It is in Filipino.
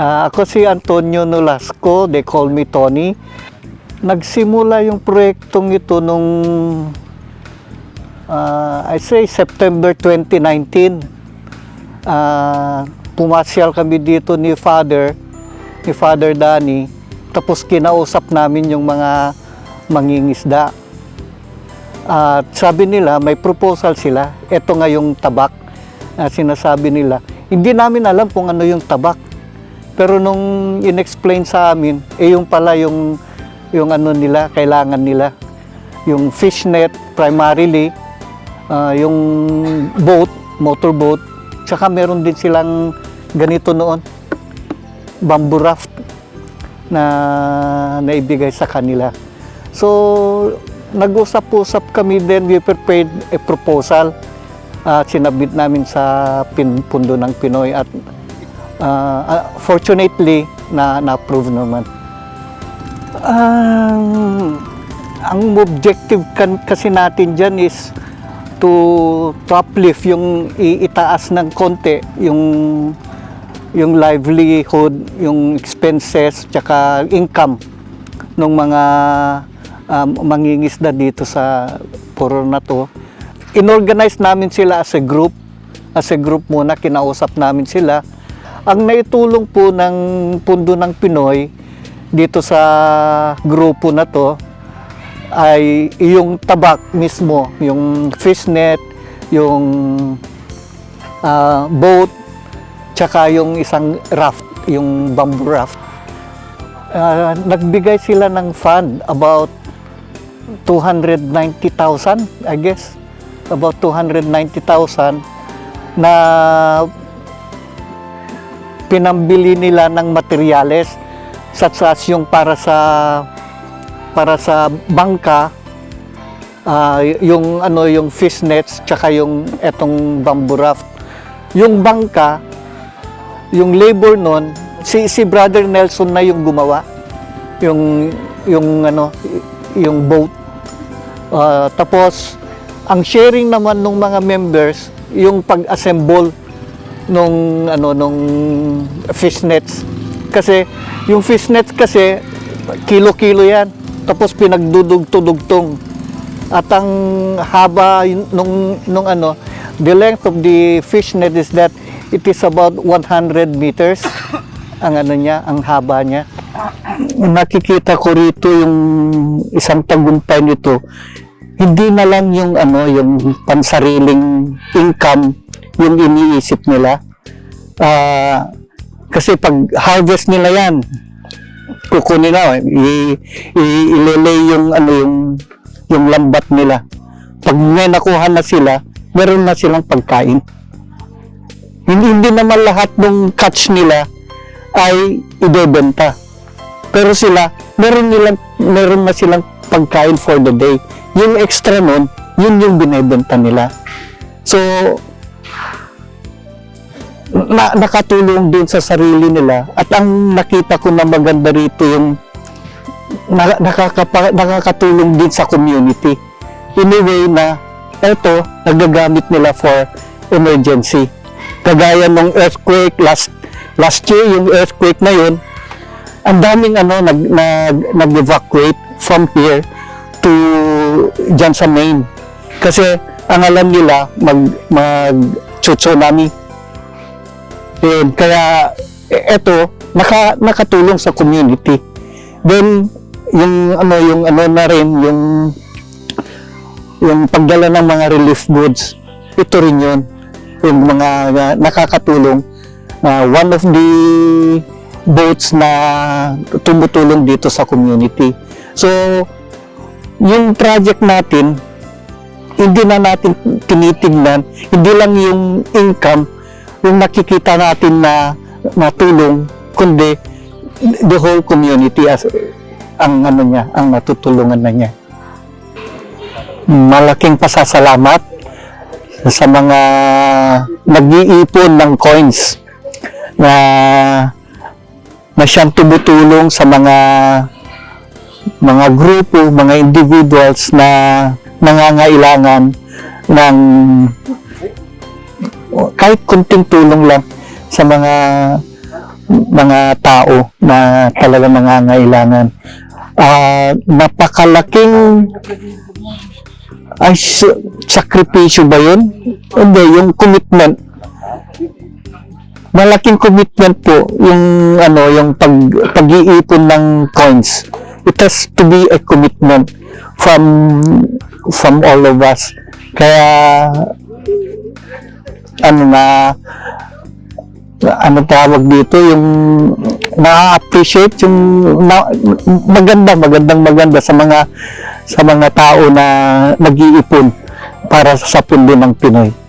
Ah, ako si Antonio Nolasco, they call me Tony. Nagsimula yung proyektong ito nung ah, I say September 2019. Ah, pumasyal kami dito ni Father, ni Father Danny. Tapos kinausap namin yung mga mangingisda. At sabi nila, may proposal sila. Ito nga yung tabak na sinasabi nila. Hindi namin alam kung ano yung tabak. Pero nung inexplain sa amin, eh yung pala yung, yung ano nila, kailangan nila. Yung fishnet primarily, ah, yung boat, motorboat, tsaka meron din silang ganito noon, bamboo raft na naibigay sa kanila. So, nag-usap-usap kami din, we prepared a proposal at sinabit namin sa pin, pundo ng Pinoy at ah, fortunately na na-approve naman. Ang ang objective kan, kasi natin dyan is to, to uplift yung itaas ng konti yung yung livelihood, yung expenses, tsaka income ng mga um, mangingisda dito sa puro na to. Inorganize namin sila as a group. As a group muna, kinausap namin sila. Ang naitulong po ng Pundo ng Pinoy dito sa grupo na to ay yung tabak mismo, yung fishnet, yung ah, boat, tsaka yung isang raft, yung bamboo raft. Ah, nagbigay sila ng fund about 290,000, I guess. About 290,000 na pinambili nila ng materyales such as yung para sa para sa bangka ah, yung ano yung fish nets tsaka yung etong bamboo raft. Yung bangka yung labor nun si si brother Nelson na yung gumawa. Yung yung ano yung boat. Ah, tapos ang sharing naman ng mga members yung pag-assemble nung ano nung fish nets kasi yung fish nets kasi kilo-kilo yan. Tapos pinagdudugtong at ang haba nung nung ano the length of the fish net is that it is about 100 meters. Ang ano niya ang haba niya. Nakikita ko rito yung isang tagumpay nito. Hindi na lang yung ano yung pansariling income yung iniisip nila. Ah, kasi pag harvest nila yan kukunin na i, i, ilelay yung ano yung yung lambat nila. Pag may nakuha na sila meron na silang pagkain. Hindi, hindi naman lahat ng catch nila ay ibebenta. Pero sila meron nilang meron na silang pagkain for the day. Yung extra nun yun yung binebenta nila. So na, nakatulong din sa sarili nila. At ang nakita ko na maganda rito yung na, nakakapa, nakakatulong din sa community. In a way na eto nagagamit nila for emergency. Kagaya ng earthquake last last year yung earthquake na yun ang daming ano nag, nag, nag-evacuate from here to dyan sa main. Kasi ang alam nila mag mag tsunami yun, kaya eto naka, nakatulong sa community. Then yung ano yung ano na rin yung yung pagdala ng mga relief goods. Ito rin yun. Yung mga uh, nakakatulong. Uh, one of the boats na tumutulong dito sa community. So, yung project natin, hindi na natin tinitignan, hindi lang yung income, yung nakikita natin na natulong, kundi the whole community as ang ano niya, ang natutulungan na niya. Malaking pasasalamat sa mga nag-iipon ng coins na na siyang tumutulong sa mga mga grupo, mga individuals na nangangailangan ng kahit kunting tulong lang sa mga mga tao na talaga nangangailangan. Ah, napakalaking ay sakripisyo ba yun? Hindi, yung commitment. Malaking commitment po yung ano yung pag pag-iipon ng coins. It has to be a commitment from from all of us. Kaya ano na ano tawag dito yung na-appreciate yung na, maganda magandang maganda sa mga sa mga tao na nag-iipon para sa pundo ng Pinoy.